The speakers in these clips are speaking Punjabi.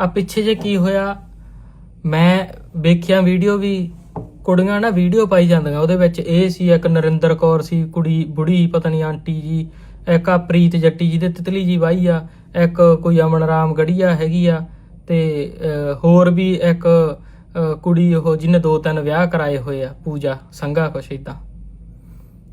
ਆ ਪਿੱਛੇ ਜੇ ਕੀ ਹੋਇਆ, ਮੈਂ ਵੇਖਿਆ ਵੀਡੀਓ ਵੀ, ਕੁੜੀਆਂ ਨਾ ਵੀਡੀਓ ਪਾਈ ਜਾਂਦੀਆਂ, ਉਹਦੇ ਵਿੱਚ ਇਹ ਸੀ, ਇੱਕ ਨਰਿੰਦਰ ਕੌਰ ਸੀ, ਕੁੜੀ ਬੁੜੀ, ਪਤਾ ਨਹੀਂ ਆਂਟੀ ਜੀ, ਇੱਕ ਆ ਪ੍ਰੀਤ ਜੱਟੀ ਜੀ ਦੇ ਤਿਤਲੀ ਜੀ ਵਾਈ ਆ, ਇੱਕ ਕੋਈ ਅਮਨ ਰਾਮ ਗੜੀਆ ਹੈਗੀ ਆ, ਤੇ ਹੋਰ ਵੀ ਇੱਕ ਕੁੜੀ ਉਹ ਜਿਹਨੇ ਦੋ ਤਿੰਨ ਵਿਆਹ ਕਰਾਏ ਹੋਏ ਆ, ਪੂਜਾ, ਸੰਘਾ ਕੁਛ ਇਦਾਂ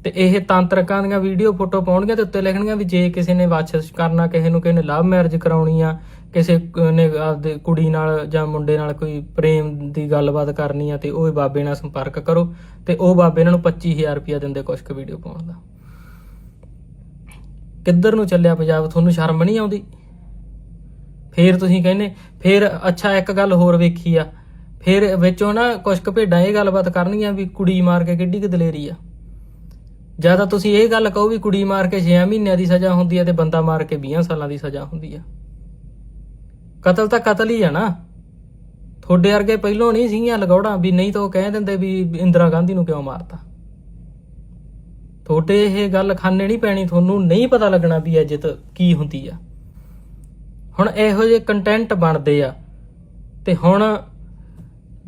ਤੇ ਇਹ ਤਾਂਤਰਕਾਂ ਦੀਆਂ ਵੀਡੀਓ ਫੋਟੋ ਪਾਉਣਗੇ ਤੇ ਉੱਤੇ ਲਿਖਣਗੇ ਵੀ ਜੇ ਕਿਸੇ ਨੇ ਵਾਚਸ ਕਰਨਾ, ਕਿਸੇ ਨੂੰ ਕਿਸੇ ਨੇ ਲਵ ਮੈਰਿਜ ਕਰਾਉਣੀ ਆ, ਕਿਸੇ ਨੇ ਆਪਦੇ ਕੁੜੀ ਨਾਲ ਜਾਂ ਮੁੰਡੇ ਨਾਲ ਕੋਈ ਪ੍ਰੇਮ ਦੀ ਗੱਲਬਾਤ ਕਰਨੀ ਆ ਤੇ ਉਹ ਬਾਬੇ ਨਾਲ ਸੰਪਰਕ ਕਰੋ ਤੇ ਉਹ ਬਾਬੇ ਇਹਨਾਂ ਨੂੰ 25000 ਰੁਪਇਆ ਦਿੰਦੇ ਕੁਛ ਕੁ ਵੀਡੀਓ ਪਾਉਣ ਦਾ। ਕਿੱਧਰ ਨੂੰ ਚੱਲਿਆ ਪੰਜਾਬ? ਤੁਹਾਨੂੰ ਸ਼ਰਮ ਨਹੀਂ ਆਉਂਦੀ? ਫੇਰ ਤੁਸੀਂ ਕਹਿੰਦੇ, ਫੇਰ ਅੱਛਾ ਇੱਕ ਗੱਲ ਹੋਰ ਵੇਖੀ ਆ, ਫੇਰ ਵਿੱਚੋਂ ਨਾ ਕੁਛ ਕੁ ਭੇਡਾਂ ਇਹ ਗੱਲਬਾਤ ਕਰਨਗੀਆਂ ਵੀ ਕੁੜੀ ਮਾਰ ਕੇ ਕਿੱਡੀ ਕੁ ਦਲੇਰੀ ਆ। ਜਾਂ ਤਾਂ ਤੁਸੀਂ ਇਹ ਗੱਲ ਕਹੋ ਵੀ ਕੁੜੀ ਮਾਰ ਕੇ 6 ਮਹੀਨਿਆਂ ਦੀ ਸਜ਼ਾ ਹੁੰਦੀ ਹੈ ਤੇ ਬੰਦਾ ਮਾਰ ਕੇ 20 ਸਾਲਾਂ ਦੀ ਸਜ਼ਾ ਹੁੰਦੀ ਆ। ਕਤਲ ਤਾਂ ਕਤਲ ਹੀ ਹੈ ਨਾ। ਤੁਹਾਡੇ ਵਰਗੇ ਪਹਿਲੋਂ ਨਹੀਂ ਸੀਗੀਆਂ ਲਗੌੜਾਂ ਵੀ ਨਹੀਂ ਤਾਂ ਉਹ ਕਹਿ ਦਿੰਦੇ ਵੀ ਇੰਦਰਾ ਗਾਂਧੀ ਨੂੰ ਕਿਉਂ ਮਾਰਤਾ। ਤੁਹਾਡੇ ਇਹ ਗੱਲ ਖਾਨੇ ਨਹੀਂ ਪੈਣੀ, ਤੁਹਾਨੂੰ ਨਹੀਂ ਪਤਾ ਲੱਗਣਾ ਵੀ ਇੱਜ਼ਤ ਕੀ ਹੁੰਦੀ ਆ। ਹੁਣ ਇਹੋ ਜਿਹੇ ਕੰਟੈਂਟ ਬਣਦੇ ਆ ਤੇ ਹੁਣ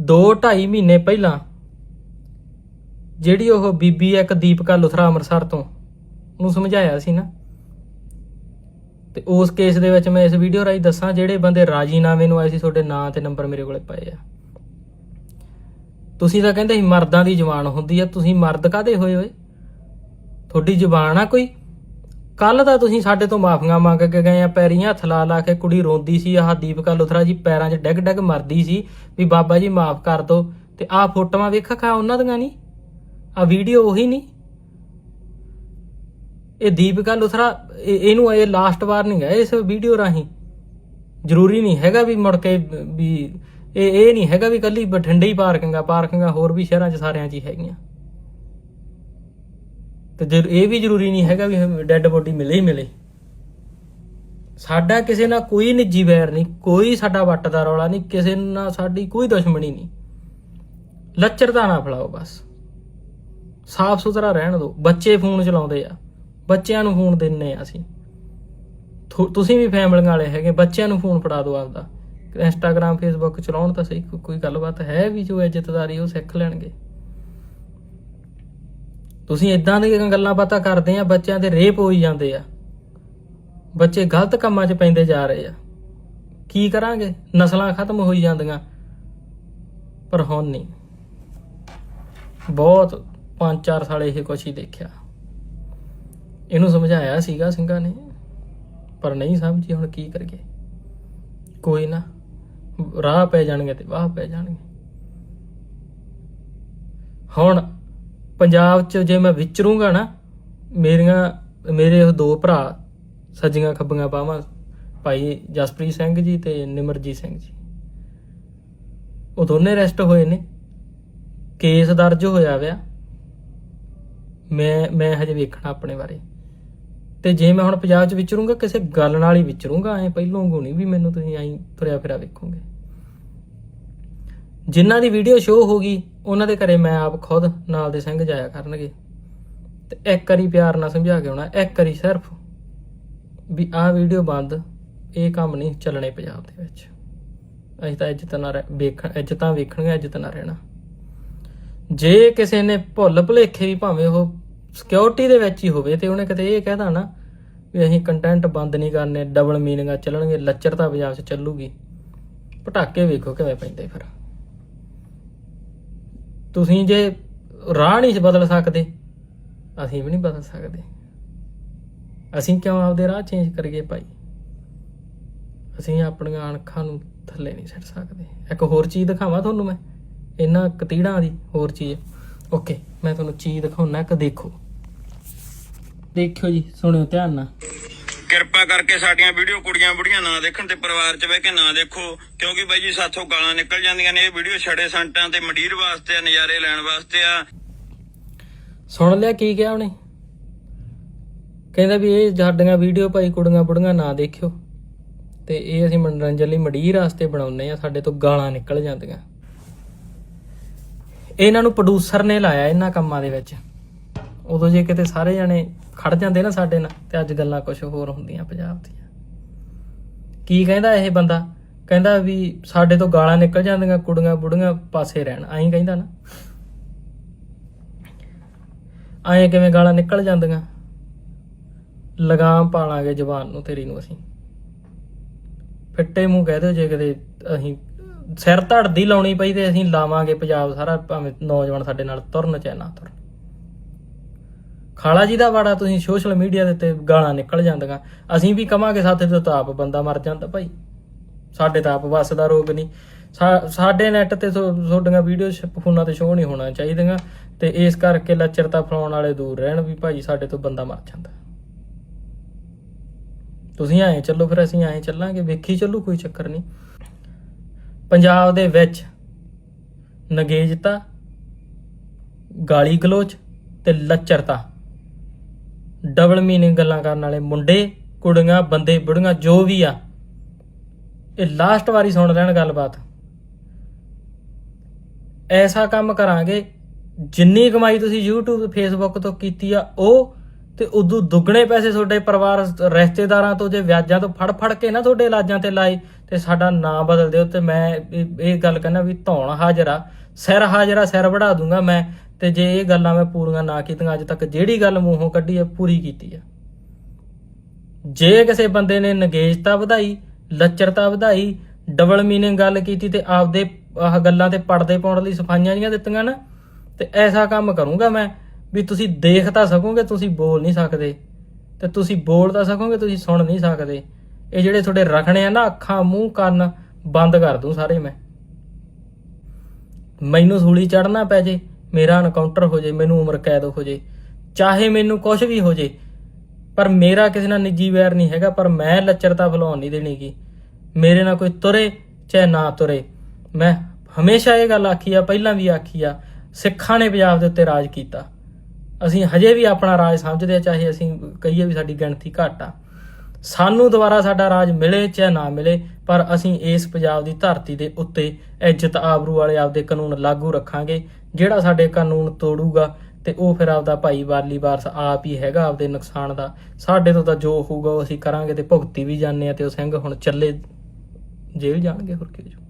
2 2.5 ਮਹੀਨੇ ਪਹਿਲਾਂ ਜਿਹੜੀ ਉਹ ਬੀਬੀ ਇੱਕ ਦੀਪਕਾ ਲੁਥਰਾ ਅੰਮ੍ਰਿਤਸਰ ਤੋਂ, ਉਹਨੂੰ ਸਮਝਾਇਆ ਸੀ ਨਾ। ਤੇ ਉਸ ਕੇਸ ਦੇ ਵਿੱਚ ਮੈਂ ਇਸ ਵੀਡੀਓ ਰਾਹੀਂ ਦੱਸਾਂ, ਜਿਹੜੇ ਬੰਦੇ ਰਾਜੀਨਾਮੇ ਨੂੰ ਆਏ ਸੀ, ਤੁਹਾਡੇ ਨਾਂ ਤੇ ਨੰਬਰ ਮੇਰੇ ਕੋਲੇ ਪਏ ਆ। ਤੁਸੀਂ ਤਾਂ ਕਹਿੰਦੇ ਸੀ ਮਰਦਾਂ ਦੀ ਜ਼ੁਬਾਨ ਹੁੰਦੀ ਆ, ਤੁਸੀਂ ਮਰਦ ਕਾਦੇ ਹੋਏ ਹੋਏ? ਤੁਹਾਡੀ ਜ਼ੁਬਾਨ ਆ ਕੋਈ? ਕੱਲ ਤਾਂ ਤੁਸੀਂ ਸਾਡੇ ਤੋਂ ਮਾਫੀਆਂ ਮੰਗ ਕੇ ਗਏ ਆ, ਪੈਰੀਂ ਹੱਥ ਲਾ ਲਾ ਕੇ ਕੁੜੀ ਰੋਂਦੀ ਸੀ, ਆਹ ਦੀਪਕਾ ਲੁਥਰਾ ਜੀ ਪੈਰਾਂ 'ਚ ਡਿੱਗ ਡਿੱਗ ਮਰਦੀ ਸੀ, ਵੀ ਬਾਬਾ ਜੀ ਮਾਫ ਕਰ ਦਿਓ ਤੇ ਆਹ ਫੋਟੋਆਂ ਵੇਖਾ ਖਾ ਉਹਨਾਂ ਦੀਆਂ ਨਹੀਂ ਆ ਵੀਡੀਓ ਉਹੀ ਨਹੀਂ। ਇਹ ਦੀਪਿਕਾ ਲੁਥਰਾ, ਇਹ- ਇਹਨੂੰ ਇਹ ਲਾਸਟ ਵਾਰ ਨਹੀਂ ਹੈ ਇਸ ਵੀਡੀਓ ਰਾਹੀਂ। ਜ਼ਰੂਰੀ ਨਹੀਂ ਹੈਗਾ ਵੀ ਮੁੜ ਕੇ ਵੀ ਇਹ ਇਹ ਨਹੀਂ ਹੈਗਾ ਵੀ ਕੱਲੀ ਬਠਿੰਡੇ ਹੀ ਪਾਰਕਿੰਗਾਂ ਪਾਰਕਿੰਗਾਂ ਹੋਰ ਵੀ ਸ਼ਹਿਰਾਂ 'ਚ ਸਾਰਿਆਂ 'ਚ ਹੀ ਹੈਗੀਆਂ। ਤੇ ਜੇ ਇਹ ਵੀ ਜ਼ਰੂਰੀ ਨਹੀਂ ਹੈਗਾ ਵੀ ਡੈੱਡ ਬੋਡੀ ਮਿਲੇ ਹੀ ਮਿਲੇ। ਸਾਡਾ ਕਿਸੇ ਨਾਲ ਕੋਈ ਨਿੱਜੀ ਵੈਰ ਨਹੀਂ, ਕੋਈ ਸਾਡਾ ਵੱਟ ਦਾ ਰੌਲਾ ਨਹੀਂ, ਕਿਸੇ ਨਾਲ ਸਾਡੀ ਕੋਈ ਦੁਸ਼ਮਣੀ ਨਹੀਂ। ਲੱਚਰਤਾ ਨਾ ਫਲਾਓ ਬਸ। ਸਾਫ਼ ਸੁਥਰਾ ਰਹਿਣ ਦਿਓ ਬੱਚੇ ਫੋਨ ਚਲਾਉਂਦੇ ਆ। ਬੱਚਿਆਂ ਨੂੰ ਫੋਨ ਦਿੰਨੇ ਆ ਅਸੀਂ। ਤੁਸੀਂ ਵੀ ਫੈਮਲੀਆਂ ਵਾਲੇ ਹੈਗੇ, ਬੱਚਿਆਂ ਨੂੰ ਫੋਨ ਫੜਾ ਦਿਓ ਆਪਦਾ। ਇੰਸਟਾਗ੍ਰam ਫੇਸਬੁੱਕ ਚਲਾਉਣ ਤਾਂ ਸਹੀ ਕੋਈ ਗੱਲਬਾਤ ਹੈ ਵੀ ਜੋ ਇੱਜ਼ਤਦਾਰੀ ਉਹ ਸਿੱਖ ਲੈਣਗੇ। ਤੁਸੀਂ ਇਦਾਂ ਦੀਆਂ ਗੱਲਾਂ ਬਾਤਾਂ ਕਰਦੇ ਆ, ਬੱਚਿਆਂ ਦੇ ਰੇਪ ਹੋਈ ਜਾਂਦੇ ਆ। ਬੱਚੇ ਗਲਤ ਕੰਮਾਂ 'ਚ ਪੈਂਦੇ ਜਾ ਰਹੇ ਆ। ਕੀ ਕਰਾਂਗੇ? ਨਸਲਾਂ ਖਤਮ ਹੋਈ ਜਾਂਦੀਆਂ। ਪਰ ਹੁਣ ਨਹੀਂ। ਬਹੁਤ 5-4 ਸਾਲ ਇਹ ਕੁਛ ਹੀ ਦੇਖਿਆ। ਇਹਨੂੰ ਸਮਝਾਇਆ ਸੀਗਾ ਸਿੰਘਾਂ ਨੇ, ਪਰ ਨਹੀਂ ਸਮਝੀ ਹੁਣ ਕੀ ਕਰੀਏ। ਕੋਈ ਨਾ, ਰਾਹ ਪੈ ਜਾਣਗੇ ਤੇ ਵਾਹ ਪੈ ਜਾਣਗੇ। ਹੁਣ ਪੰਜਾਬ 'ਚ ਜੇ ਮੈਂ ਵਿਚਰੂੰਗਾ ਨਾ, ਮੇਰੀਆਂ, ਮੇਰੇ ਉਹ ਦੋ ਭਰਾ ਸੱਜੀਆਂ ਖੱਬੀਆਂ ਪਾਵਾਂ ਭਾਈ ਜਸਪ੍ਰੀਤ ਸਿੰਘ ਜੀ ਤੇ ਨਿਮਰਜੀਤ ਸਿੰਘ ਜੀ। ਉਹ ਦੋਨੇ ਅਰੈਸਟ ਹੋਏ ਨੇ। ਕੇਸ ਦਰਜ ਹੋਇਆ ਵਿਆ। ਮੈਂ ਮੈਂ ਹਜੇ ਵੇਖਣਾ ਆਪਣੇ ਬਾਰੇ। ਤੇ ਜੇ ਮੈਂ ਹੁਣ ਪੰਜਾਬ 'ਚ ਵਿਚਰੂੰਗਾ, ਕਿਸੇ ਗੱਲ ਨਾਲ ਹੀ ਵਿਚਰੂੰਗਾ, ਐ ਪਹਿਲੋਂ ਗੁਣੀ ਵੀ ਮੈਨੂੰ ਤੁਸੀਂ ਐਂ ਤੁਰਿਆ ਫਿਰਿਆ ਵੇਖੋਗੇ। ਜਿਨ੍ਹਾਂ ਦੀ ਵੀਡੀਓ ਸ਼ੋਅ ਹੋ ਗਈ, ਉਹਨਾਂ ਦੇ ਘਰੇ ਮੈਂ ਆਪ ਖੁਦ ਨਾਲ ਦੇ ਸਿੰਘ ਜਾਇਆ ਕਰਨਗੇ। ਤੇ ਇੱਕ ਵਾਰੀ ਪਿਆਰ ਨਾਲ ਸਮਝਾ ਕੇ ਆਉਣਾ, ਇੱਕ ਵਾਰੀ ਸਿਰਫ ਵੀ ਆਹ ਵੀਡੀਓ ਬੰਦ, ਇਹ ਕੰਮ ਨਹੀਂ ਚੱਲਣੇ ਪੰਜਾਬ ਦੇ ਵਿੱਚ। ਅਸੀਂ ਤਾਂ ਇੱਜ਼ਤ ਨਾਲ ਰਹਿ- ਵੇਖਣ ਇੱਜ਼ਤਾਂ ਵੇਖਣੀਆਂ ਇੱਜ਼ਤ ਨਾਲ ਰਹਿਣਾ। ਜੇ ਕਿਸੇ ਨੇ ਭੁੱਲ ਭੁਲੇਖੇ ਵੀ ਭਾਵੇਂ ਉਹ ਸਿਕਿਉਰਿਟੀ ਦੇ ਵਿੱਚ ਹੀ ਹੋਵੇ ਤੇ ਉਹਨੇ ਕਿਤੇ ਇਹ ਕਹਿਦਾ ਨਾ ਵੀ ਅਸੀਂ ਕੰਟੈਂਟ ਬੰਦ ਨਹੀਂ ਕਰਨੇ ਡਬਲ ਮੀਨਿੰਗਾਂ ਚੱਲਣਗੇ ਲੱਚਰਤਾ ਪੰਜਾਬ 'ਚ ਚੱਲੂਗੀ। ਪਟਾਕੇ ਵੇਖੋ ਕਿਵੇਂ ਪੈਂਦੇ ਫਿਰ। ਤੁਸੀਂ ਜੇ ਰਾਹ ਨਹੀਂ ਬਦਲ ਸਕਦੇ, ਅਸੀਂ ਵੀ ਨਹੀਂ ਬਦਲ ਸਕਦੇ। ਅਸੀਂ ਕਿਉਂ ਆਪਦੇ ਰਾਹ ਚੇਂਜ ਕਰੀਏ ਭਾਈ? ਅਸੀਂ ਆਪਣੀਆਂ ਅਣਖਾਂ ਨੂੰ ਥੱਲੇ ਨਹੀਂ ਸਿੱਟ ਸਕਦੇ। ਇੱਕ ਹੋਰ ਚੀਜ਼ ਦਿਖਾਵਾਂ ਤੁਹਾਨੂੰ ਮੈਂ। ਇਹਨਾਂ ਕਤੀੜਾਂ ਦੀ ਹੋਰ ਚੀਜ਼। ਓਕੇ ਮੈਂ ਤੁਹਾਨੂੰ ਚੀਜ਼ ਦਿਖਾਉਣਾ ਇੱਕ ਦੇਖੋ। ਦੇਖਿਓ ਜੀ ਸੁਣਿਓ ਧਿਆਨ ਨਾਲ। ਕਿਰਪਾ ਕਰਕੇ ਸਾਡੀਆਂ ਵੀਡੀਓ ਕੁੜੀਆਂ ਬੁੜੀਆਂ ਨਾ ਦੇਖਣ ਤੇ ਪਰਿਵਾਰ 'ਚ ਬਹਿ ਕੇ ਨਾ ਦੇਖੋ ਕਿਉਂਕਿ ਬਾਈ ਜੀ ਸਾਥੋਂ ਗਾਲਾਂ ਨਿਕਲ ਜਾਂਦੀਆਂ ਨੇ ਇਹ ਵੀਡੀਓ ਛੜੇ ਸੰਟਾਂ ਤੇ ਮੰਡੀਰ ਵਾਸਤੇ ਆ ਨਜ਼ਾਰੇ ਲੈਣ ਵਾਸਤੇ ਆ। ਸੁਣ ਲਿਆ ਕੀ ਕਿਹਾ ਉਹਨੇ? ਕਹਿੰਦਾ ਵੀ ਇਹ ਸਾਡੀਆਂ ਵੀਡੀਓ ਭਾਈ ਕੁੜੀਆਂ ਬੁੜੀਆਂ ਨਾ ਦੇਖਿਓ। ਤੇ ਇਹ ਅਸੀਂ ਮਨੋਰੰਜਨ ਲਈ ਮਡੀਰ ਵਾਸਤੇ ਬਣਾਉਂਦੇ ਆ ਸਾਡੇ ਤੋਂ ਗਾਲਾਂ ਨਿਕਲ ਜਾਂਦੀਆਂ। ਇਹਨਾਂ ਨੂੰ ਪ੍ਰੋਡੂਸਰ ਨੇ ਲਾਇਆ ਇਹਨਾਂ ਕੰਮਾਂ ਦੇ ਵਿੱਚ। ਉਦੋਂ ਜੇ ਕਿਤੇ ਸਾਰੇ ਜਣੇ ਖੜ ਜਾਂਦੇ ਨਾ ਸਾਡੇ ਨਾਲ, ਤੇ ਅੱਜ ਗੱਲਾਂ ਕੁਝ ਹੋਰ ਹੁੰਦੀਆਂ ਪੰਜਾਬ ਦੀਆਂ। ਕੀ ਕਹਿੰਦਾ ਇਹ ਬੰਦਾ? ਕਹਿੰਦਾ ਵੀ ਸਾਡੇ ਤੋਂ ਗਾਲਾਂ ਨਿਕਲ ਜਾਂਦੀਆਂ, ਕੁੜੀਆਂ ਬੁੜੀਆਂ ਪਾਸੇ ਰਹਿਣ। ਐਂ ਕਹਿੰਦਾ ਨਾ। ਐਂ ਕਿਵੇਂ ਗਾਲਾਂ ਨਿਕਲ ਜਾਂਦੀਆਂ? ਲਗਾਮ ਪਾਲਾਂਗੇ ਜ਼ਬਾਨ ਨੂੰ ਤੇਰੀ ਨੂੰ ਅਸੀਂ। ਫਿੱਟੇ ਮੂੰਹ ਕਹਿ ਦਿਓ ਜੇ ਕਦੇ ਅਸੀਂ ਸਿਰ ਧੜਦੀ ਲਾਉਣੀ ਪਈ ਤੇ ਅਸੀਂ ਲਾਵਾਂਗੇ ਪੰਜਾਬ ਸਾਰਾ, ਭਾਵੇਂ ਨੌਜਵਾਨ ਸਾਡੇ ਨਾਲ ਤੁਰਨ ਚਾਹੇ ਨਾ ਤੁਰਨ। ਖਾਲਾ ਜੀ ਦਾ ਵਾੜਾ ਤੁਸੀਂ ਸੋਸ਼ਲ ਮੀਡੀਆ ਦੇ ਉੱਤੇ ਗਾਲਾਂ ਨਿਕਲ ਜਾਂਦੀਆਂ। ਅਸੀਂ ਵੀ ਕਵਾਂਗੇ ਸਾਥੇ ਤੋਂ ਤਾਂ ਆਪ ਬੰਦਾ ਮਰ ਜਾਂਦਾ ਭਾਈ। ਸਾਡੇ ਤਾਂ ਆਪ ਵੱਸ ਦਾ ਰੋਗ ਨਹੀਂ। ਸਾਡੇ ਨੈਟ ਤੇ ਤੁਹਾਡੀਆਂ ਵੀਡੀਓ ਫੋਨਾਂ ਤੇ ਸ਼ੋਅ ਨਹੀਂ ਹੋਣਾ ਚਾਹੀਦੀਆਂ। ਤੇ ਇਸ ਕਰਕੇ ਲੱਚਰਤਾ ਫਲਾਉਣ ਵਾਲੇ ਦੂਰ ਰਹਿਣ ਵੀ ਭਾਈ ਸਾਡੇ ਤੋਂ ਬੰਦਾ ਮਰ ਜਾਂਦਾ। ਤੁਸੀਂ ਆਏ ਚੱਲੋ ਫਿਰ, ਅਸੀਂ ਆਏ ਚੱਲਾਂਗੇ। ਵੇਖੀ ਚੱਲੂ, ਕੋਈ ਚੱਕਰ ਨਹੀਂ। ਪੰਜਾਬ ਦੇ ਵਿੱਚ ਨਗੇਜਤਾ ਗਾਲੀ ਗਲੋਚ ਤੇ ਲੱਚਰਤਾ। ਡਬਲ ਮੀਨਿੰਗ ਗੱਲਾਂ ਕਰਨ ਵਾਲੇ ਮੁੰਡੇ, ਕੁੜੀਆਂ, ਬੰਦੇ, ਬੁੜੀਆਂ ਜੋ ਵੀ ਆ, ਇਹ ਲਾਸਟ ਵਾਰੀ ਸੁਣ ਲੈਣ ਗੱਲਬਾਤ। ਐਸਾ ਕੰਮ ਕਰਾਂਗੇ, ਜਿੰਨੀ ਕਮਾਈ ਤੁਸੀਂ YouTube ਤੇ Facebook ਤੋਂ ਕੀਤੀ ਆ, ਉਹ ਤੇ ਉਦੋਂ ਦੁੱਗਣੇ ਪੈਸੇ ਤੁਹਾਡੇ ਪਰਿਵਾਰ, ਰਿਸ਼ਤੇਦਾਰਾਂ ਤੋਂ, ਜੇ ਵਿਆਜਾਂ ਤੋਂ ਫੜ ਫੜ ਕੇ ਨਾ ਤੁਹਾਡੇ ਇਲਾਜਾਂ ਤੇ ਲਾਏ ਤੇ ਸਾਡਾ ਨਾਂ ਬਦਲ ਦਿਓ ਤੇ ਮੈਂ ਇਹ ਗੱਲ ਕਹਿੰਦਾ ਵੀ ਧੌਣ ਹਾਜ਼ਰਾ, ਸਿਰ ਹਾਜ਼ਰਾ ਸਿਰ ਵੜਾ ਦੂੰਗਾ ਮੈਂ ਤੇ ਜੇ ਇਹ ਗੱਲਾਂ ਮੈਂ ਪੂਰੀਆਂ ਨਾ ਕੀਤੀਆਂ, ਅੱਜ ਤੱਕ ਜਿਹੜੀ ਗੱਲ ਮੂੰਹੋਂ ਕੱਢੀ ਹੈ ਪੂਰੀ ਕੀਤੀ ਹੈ ਜੇ ਕਿਸੇ ਬੰਦੇ ਨੇ ਨਗੇਜਤਾ ਵਧਾਈ, ਲੱਚਰਤਾ ਵਧਾਈ ਡਬਲ ਮੀਨਿੰਗ ਗੱਲ ਕੀਤੀ ਤੇ ਆਪਦੇ ਆਹ ਗੱਲਾਂ ਤੇ ਪਰਦੇ ਪਾਉਣ ਲਈ ਸਫਾਈਆਂ ਜੀਆਂ ਦਿੱਤੀਆਂ ਨਾ, ਤੇ ਐਸਾ ਕੰਮ ਕਰੂੰਗਾ ਮੈਂ ਵੀ ਤੁਸੀਂ ਦੇਖ ਤਾਂ ਸਕੋਗੇ, ਤੁਸੀਂ ਬੋਲ ਨਹੀਂ ਸਕਦੇ ਤੇ ਤੁਸੀਂ ਬੋਲ ਤਾਂ ਸਕੋਗੇ, ਤੁਸੀਂ ਸੁਣ ਨਹੀਂ ਸਕਦੇ। ਇਹ ਜਿਹੜੇ ਤੁਹਾਡੇ ਰਖਣੇ ਆ ਨਾ, ਅੱਖਾਂ, ਮੂੰਹ, ਕੰਨ, ਬੰਦ ਕਰ ਦੂੰ ਸਾਰੇ ਮੈਂ। ਮੈਨੂੰ ਸੂਲੀ ਚੜਨਾ ਪੈ ਜੇ, ਮੇਰਾ ਐਨਕਾਊਂਟਰ ਹੋ ਜੇ, ਮੈਨੂੰ ਉਮਰ ਕੈਦ ਹੋ ਜੇ, ਚਾਹੇ ਮੈਨੂੰ ਕੁਝ ਵੀ ਹੋ ਜੇ, ਪਰ ਮੇਰਾ ਕਿਸੇ ਨਾਲ ਨਿੱਜੀ ਵੈਰ ਨਹੀਂ ਹੈਗਾ, ਪਰ ਮੈਂ ਲੱਚਰਤਾ ਫਲਾਉਣ ਨਹੀਂ ਦੇਣੀਗੀ ਮੇਰੇ ਨਾਲ ਕੋਈ ਤੁਰੇ ਚਾਹੇ ਨਾ ਤੁਰੇ। ਮੈਂ ਹਮੇਸ਼ਾ ਇਹ ਗੱਲ ਆਖੀ ਆ, ਪਹਿਲਾਂ ਵੀ ਆਖੀ ਆ, ਸਿੱਖਾਂ ਨੇ ਪੰਜਾਬ ਦੇ ਉੱਤੇ ਰਾਜ ਕੀਤਾ। ਅਸੀਂ ਹਜੇ ਵੀ ਆਪਣਾ ਰਾਜ ਸਮਝਦੇ ਆ, ਚਾਹੇ ਅਸੀਂ ਕਹੀਏ ਵੀ ਸਾਡੀ ਗਿਣਤੀ ਘੱਟ ਆ। ਸਾਨੂੰ ਦੁਬਾਰਾ ਸਾਡਾ ਰਾਜ ਮਿਲੇ ਚਾਹੇ ਨਾ ਮਿਲੇ, ਪਰ ਅਸੀਂ ਇਸ ਪੰਜਾਬ ਦੀ ਧਰਤੀ ਦੇ ਉੱਤੇ ਇੱਜ਼ਤ ਆਬਰੂ ਵਾਲੇ ਆਪਦੇ ਕਾਨੂੰਨ ਲਾਗੂ ਰੱਖਾਂਗੇ, ਜਿਹੜਾ ਸਾਡੇ ਕਾਨੂੰਨ ਤੋੜੂਗਾ ਤੇ ਉਹ ਫਿਰ ਆਪਦਾ ਭਾਈ ਵਾਲੀ ਵਾਰਸ ਆਪ ਹੀ ਹੈਗਾ, ਆਪਦੇ ਨੁਕਸਾਨ ਦਾ। ਸਾਡੇ ਤੋਂ ਤਾਂ ਜੋ ਹੋਊਗਾ ਉਹ ਅਸੀਂ ਕਰਾਂਗੇ ਤੇ ਭੁਗਤੀ ਵੀ ਜਾਂਦੇ ਆ ਤੇ ਉਹ ਸਿੰਘ ਹੁਣ ਚੱਲੇ ਜੇਲ੍ਹ ਜਾਣਗੇ, ਹੋਰ ਕੀ ਹੋ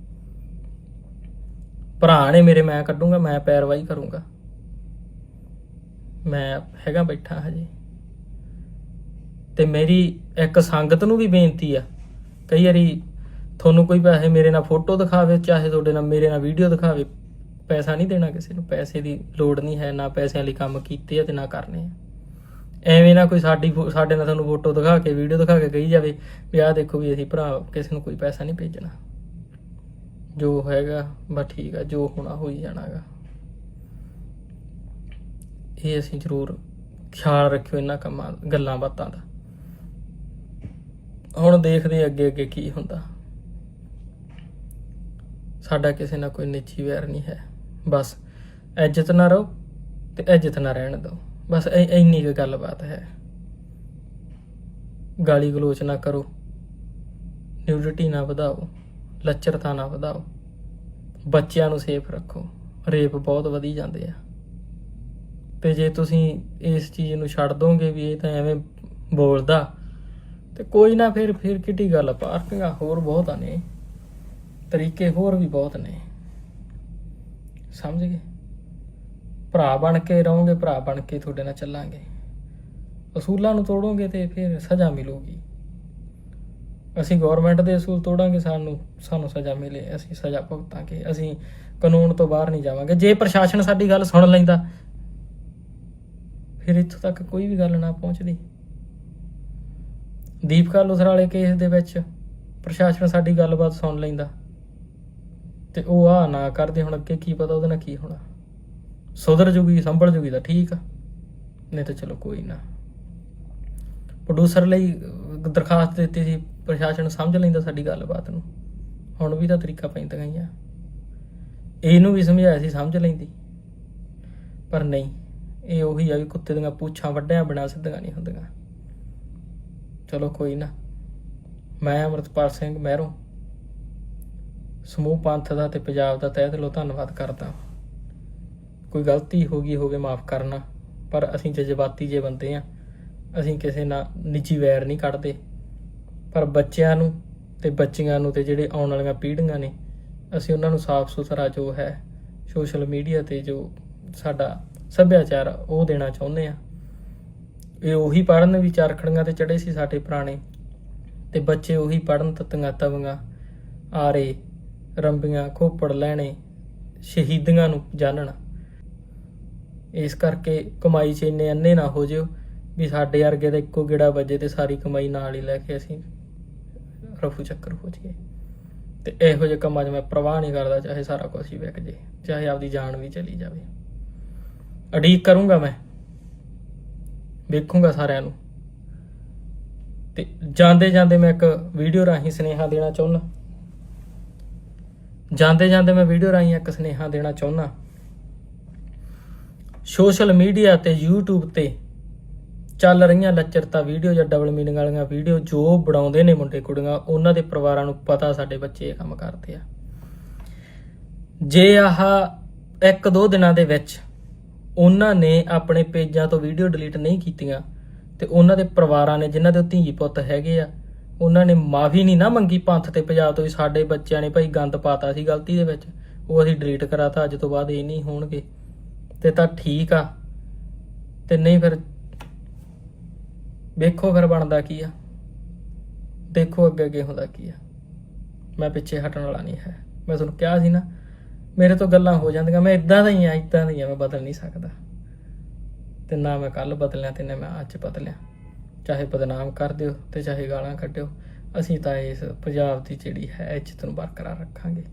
ਭਰਾ ਨੇ ਮੇਰੇ, ਮੈਂ ਕੱਢੂੰਗਾ, ਮੈਂ ਪੈਰਵਾਈ ਕਰੂੰਗਾ। ਮੈਂ ਹੈਗਾ ਬੈਠਾ ਹਜੇ। ਤੇ ਮੇਰੀ ਇੱਕ ਸੰਗਤ ਨੂੰ ਵੀ ਬੇਨਤੀ ਆ। ਕਈ ਵਾਰੀ ਤੁਹਾਨੂੰ ਕੋਈ ਪੈਸੇ ਮੇਰੇ ਨਾਲ ਫੋਟੋ ਦਿਖਾਵੇ, ਚਾਹੇ ਤੁਹਾਡੇ ਨਾਲ ਮੇਰੇ ਨਾਲ ਵੀਡੀਓ ਦਿਖਾਵੇ, ਪੈਸਾ ਨਹੀਂ ਦੇਣਾ ਕਿਸੇ ਨੂੰ। ਪੈਸੇ ਦੀ ਲੋੜ ਨਹੀਂ ਹੈ, ਨਾ ਪੈਸਿਆਂ ਲਈ ਕੰਮ ਕੀਤੇ ਆ ਤੇ ਨਾ ਕਰਨੇ ਆ। ਐਵੇਂ ਨਾ ਕੋਈ ਸਾਡੀ ਫੋ- ਸਾਡੇ ਨਾਲ ਤੁਹਾਨੂੰ ਫੋਟੋ ਦਿਖਾ ਕੇ, ਵੀਡੀਓ ਦਿਖਾ ਕੇ ਕਹੀ ਜਾਵੇ ਵੀ ਆਹ ਦੇਖੋ ਵੀ ਅਸੀਂ ਭਰਾ ਕਿਸੇ ਨੂੰ ਕੋਈ ਪੈਸਾ ਨਹੀਂ ਭੇਜਣਾ। ਜੋ ਹੈਗਾ, ਬਸ ਠੀਕ ਆ, ਜੋ ਹੋਣਾ ਹੋਈ ਜਾਣਾਗਾ। ਇਹ ਅਸੀਂ ਜ਼ਰੂਰ ਖਿਆਲ ਰੱਖਿਓ ਇਹਨਾਂ ਕੰਮਾਂ, ਗੱਲਾਂ ਬਾਤਾਂ ਦਾ। ਹੁਣ ਦੇਖਦੇ ਅੱਗੇ ਅੱਗੇ ਕੀ ਹੁੰਦਾ। ਸਾਡਾ ਕਿਸੇ ਨਾਲ ਕੋਈ ਨਿੱਜੀ ਵੈਰ ਨਹੀਂ ਹੈ। ਬਸ ਇੱਜ਼ਤ ਨਾ ਰਹੋ ਤੇ ਇੱਜ਼ਤ ਨਾ ਰਹਿਣ ਦਿਓ। ਬਸ ਇੰਨੀ ਕੁ ਗੱਲਬਾਤ ਹੈ। ਗਾਲੀ ਗਲੋਚ ਨਾ ਕਰੋ। ਨਿਊਡਿਟੀ ਨਾ ਵਧਾਓ। ਲੱਚਰਤਾ ਨਾ ਵਧਾਓ। ਬੱਚਿਆਂ ਨੂੰ ਸੇਫ ਰੱਖੋ। ਰੇਪ ਬਹੁਤ ਵਧੀ ਜਾਂਦੇ ਆ। ਤੇ ਜੇ ਤੁਸੀਂ ਇਸ ਚੀਜ਼ ਨੂੰ ਛੱਡ ਦੋਗੇ ਵੀ ਇਹ ਤਾਂ ਐਵੇਂ ਬੋਲਦਾ ਤੇ ਕੋਈ ਨਾ ਫਿਰ ਫਿਰ ਕਿੱਡੀ ਗੱਲ ਆ, ਪਾਰਕਿੰਗਾਂ ਹੋਰ ਬਹੁਤ ਨੇ। ਤਰੀਕੇ ਹੋਰ ਵੀ ਬਹੁਤ ਨੇ। ਸਮਝ ਗਏ? ਭਰਾ ਬਣ ਕੇ ਰਹੋਗੇ ਭਰਾ ਬਣ ਕੇ ਤੁਹਾਡੇ ਨਾਲ ਚੱਲਾਂਗੇ। ਅਸੂਲਾਂ ਨੂੰ ਤੋੜੋਗੇ ਤੇ ਫਿਰ ਸਜ਼ਾ ਮਿਲੂਗੀ। ਅਸੀਂ ਗਵਰਨਮੈਂਟ ਦੇ ਅਸੂਲ ਤੋੜਾਂਗੇ ਸਾਨੂੰ ਸਾਨੂੰ ਸਜ਼ਾ ਮਿਲੇ ਅਸੀਂ ਸਜ਼ਾ ਭੁਗਤਾਂਗੇ ਅਸੀਂ ਕਾਨੂੰਨ ਤੋਂ ਬਾਹਰ ਨਹੀਂ ਜਾਵਾਂਗੇ। ਜੇ ਪ੍ਰਸ਼ਾਸਨ ਸਾਡੀ ਗੱਲ ਸੁਣ ਲੈਂਦਾ ਫਿਰ ਇੱਥੋਂ ਤੱਕ ਕੋਈ ਵੀ ਗੱਲ ਨਾ ਪਹੁੰਚਦੀ। ਦੀਪਕਾ ਲੁਸਰਾਲੇ ਕੇਸ ਦੇ ਵਿੱਚ ਪ੍ਰਸ਼ਾਸਨ ਸਾਡੀ ਗੱਲਬਾਤ ਸੁਣ ਲੈਂਦਾ ਤੇ ਉਹ ਆ ਨਾ ਕਰਦੇ ਹੁਣ ਅੱਗੇ ਕੀ ਪਤਾ ਉਹਦੇ ਨਾਲ ਕੀ ਹੋਣਾ। ਸੁਧਰ ਜੂਗੀ, ਸੰਭਲ ਜੂਗੀ ਤਾਂ ਠੀਕ ਆ, ਨਹੀਂ ਤਾਂ ਚਲੋ ਕੋਈ ਨਾ। ਪ੍ਰੋਡਿਊਸਰ ਲਈ ਦਰਖਾਸਤ ਦਿੱਤੀ ਸੀ, ਪ੍ਰਸ਼ਾਸਨ ਸਮਝ ਲੈਂਦਾ ਸਾਡੀ ਗੱਲਬਾਤ ਨੂੰ। ਹੁਣ ਵੀ ਤਾਂ ਤਰੀਕਾ ਪੈਂਦਾ ਹੀ ਆ। ਇਹਨੂੰ ਵੀ ਸਮਝਾਇਆ ਸੀ, ਸਮਝ ਲੈਂਦੀ। ਪਰ ਨਹੀਂ, ਇਹ ਉਹੀ ਆ ਵੀ ਕੁੱਤੇ ਦੀਆਂ ਪੂਛਾਂ ਵੱਡਿਆਂ ਬਿਨਾਂ ਸਿੱਧੀਆਂ ਨਹੀਂ ਹੁੰਦੀਆਂ। ਚਲੋ ਕੋਈ ਨਾ। ਮੈਂ ਅਮਰਤਪਾਲ ਸਿੰਘ ਮਹਿਰੋਂ। ਸਮੂਹ ਪੰਥ ਦਾ ਤੇ ਪੰਜਾਬ ਦਾ ਤਹਿ ਦਿਲੋਂ ਧੰਨਵਾਦ ਕਰਦਾ। ਕੋਈ ਗਲਤੀ ਹੋ ਗਈ ਹੋਵੇ ਮਾਫ ਕਰਨਾ ਪਰ ਅਸੀਂ ਜਜ਼ਬਾਤੀ ਜੇ ਬੰਦੇ ਆ। ਅਸੀਂ ਕਿਸੇ ਨਾਲ ਨਿੱਜੀ ਵੈਰ ਨਹੀਂ ਕੱਢਦੇ। ਪਰ ਬੱਚਿਆਂ ਨੂੰ ਤੇ ਬੱਚੀਆਂ ਨੂੰ ਤੇ ਜਿਹੜੇ ਆਉਣ ਵਾਲੀਆਂ ਪੀੜ੍ਹੀਆਂ ਨੇ ਅਸੀਂ ਉਹਨਾਂ ਨੂੰ ਸਾਫ਼ ਸੁਥਰਾ ਜੋ ਹੈ ਸੋਸ਼ਲ ਮੀਡੀਆ ਤੇ ਜੋ ਸਾਡਾ ਸੱਭਿਆਚਾਰ ਆ, ਉਹ ਦੇਣਾ ਚਾਹੁੰਦੇ ਆ। ਇਹ ਉਹੀ ਪੜਨ ਵੀ ਚਰਖੜੀਆਂ ਤੇ ਚੜੇ ਸੀ ਸਾਡੇ ਪੁਰਾਣੇ। ਤੇ ਬੱਚੇ ਉਹੀ ਪੜਨ ਤਤੀਆਂ ਤਵੀਆਂ, ਆਰੇ, ਰੰਬੀਆਂ, ਖੋਪੜ ਲੈਣੇ, ਸ਼ਹੀਦੀਆਂ ਨੂੰ ਜਾਣਨ ਇਸ ਕਰਕੇ ਕਮਾਈ 'ਚ ਇੰਨੇ ਅੰਨੇ ਨਾ ਹੋ ਜਿਓ ਵੀ ਸਾਡੇ ਵਰਗੇ ਦਾ ਇੱਕੋ ਗਿੜਾ ਵੱਜੇ ਤੇ ਸਾਰੀ ਕਮਾਈ ਨਾਲ ਹੀ ਲੈ ਕੇ ਅਸੀਂ ਰਫੂ ਚੱਕਰ ਹੋ ਜਾਈਏ। ਤੇ ਇਹੋ ਜਿਹੇ ਕੰਮਾਂ 'ਚ ਮੈਂ ਪ੍ਰਵਾਹ ਨਹੀਂ ਕਰਦਾ ਚਾਹੇ ਸਾਰਾ ਕੁਝ ਹੀ ਵਿਕ ਜੇ, ਚਾਹੇ ਆਪਦੀ ਜਾਨ ਵੀ ਚਲੀ ਜਾਵੇ। ਅਡੀਕ ਕਰੂੰਗਾ ਮੈਂ। ਵੇਖੂੰਗਾ ਸਾਰਿਆਂ ਨੂੰ। ਤੇ ਜਾਂਦੇ ਜਾਂਦੇ ਮੈਂ ਇੱਕ ਵੀਡੀਓ ਰਾਹੀਂ ਸੁਨੇਹਾ ਦੇਣਾ ਚਾਹੁੰਦਾ ਜਾਂਦੇ ਜਾਂਦੇ ਮੈਂ ਵੀਡੀਓ ਰਾਹੀਂ ਇੱਕ ਸੁਨੇਹਾ ਦੇਣਾ ਚਾਹੁੰਦਾ ਸੋਸ਼ਲ ਮੀਡੀਆ ਤੇ YouTube ਤੇ ਚੱਲ ਰਹੀਆਂ ਲੱਚਰਤਾ ਵੀਡੀਓ ਜਾਂ ਡਬਲ ਮੀਨਿੰਗ ਵਾਲੀਆਂ ਵੀਡੀਓ ਜੋ ਬਣਾਉਂਦੇ ਨੇ ਮੁੰਡੇ ਕੁੜੀਆਂ, ਉਹਨਾਂ ਦੇ ਪਰਿਵਾਰਾਂ ਨੂੰ ਪਤਾ ਸਾਡੇ ਬੱਚੇ ਇਹ ਕੰਮ ਕਰਦੇ ਆ। ਜੇ ਆਹ ਇੱਕ ਦੋ ਦਿਨਾਂ ਦੇ ਵਿੱਚ ਉਹਨਾਂ ਨੇ ਆਪਣੇ ਪੇਜਾਂ ਤੋਂ ਵੀਡੀਓ ਡਿਲੀਟ ਨਹੀਂ ਕੀਤੀਆਂ ਤੇ ਉਹਨਾਂ ਦੇ ਪਰਿਵਾਰਾਂ ਨੇ ਜਿਨ੍ਹਾਂ ਦੇ ਧੀ ਪੁੱਤ ਹੈਗੇ ਆ, ਉਹਨਾਂ ਨੇ ਮਾਫੀ ਨਹੀਂ ਨਾ ਮੰਗੀ ਪੰਥ ਤੇ ਪੰਜਾਬ ਤੋਂ ਵੀ ਸਾਡੇ ਬੱਚਿਆਂ ਨੇ ਭਾਈ ਗੰਦ ਪਾਤਾ ਸੀ ਗਲਤੀ ਦੇ ਵਿੱਚ, ਉਹ ਅਸੀਂ ਡਿਲੀਟ ਕਰਾਤਾ, ਅੱਜ ਤੋਂ ਬਾਅਦ ਇਹ ਨਹੀਂ ਹੋਣਗੇ। ਤੇ ਤਾਂ ਠੀਕ ਆ। ਤੇ ਨਹੀਂ ਫਿਰ ਵੇਖੋ ਫਿਰ ਬਣਦਾ ਕੀ ਆ। ਦੇਖੋ ਅੱਗੇ ਅੱਗੇ ਹੁੰਦਾ ਕੀ ਆ। ਮੈਂ ਪਿੱਛੇ ਹਟਣ ਵਾਲਾ ਨਹੀਂ ਹੈ। ਮੈਂ ਤੁਹਾਨੂੰ ਕਿਹਾ ਸੀ ਨਾ ਮੇਰੇ ਤੋਂ ਗੱਲਾਂ ਹੋ ਜਾਂਦੀਆਂ, ਮੈਂ ਇਦਾਂ ਦਾ ਹੀ ਆ ਇਦਾਂ ਦਾ ਹੀ ਆ, ਮੈਂ ਬਦਲ ਨਹੀਂ ਸਕਦਾ। ਤੇ ਨਾ ਮੈਂ ਕੱਲ ਬਦਲਿਆ ਤੇ ਨਾ ਮੈਂ ਅੱਜ ਬਦਲਿਆ। ਚਾਹੇ ਬਦਨਾਮ ਕਰ ਦਿਓ ਤੇ ਚਾਹੇ ਗਾਲਾਂ ਕੱਢਿਓ, ਅਸੀਂ ਤਾਂ ਇਸ ਪੰਜਾਬ ਦੀ ਜਿਹੜੀ ਹੈ ਇੱਜ਼ਤ ਨੂੰ ਬਰਕਰਾਰ ਰੱਖਾਂਗੇ।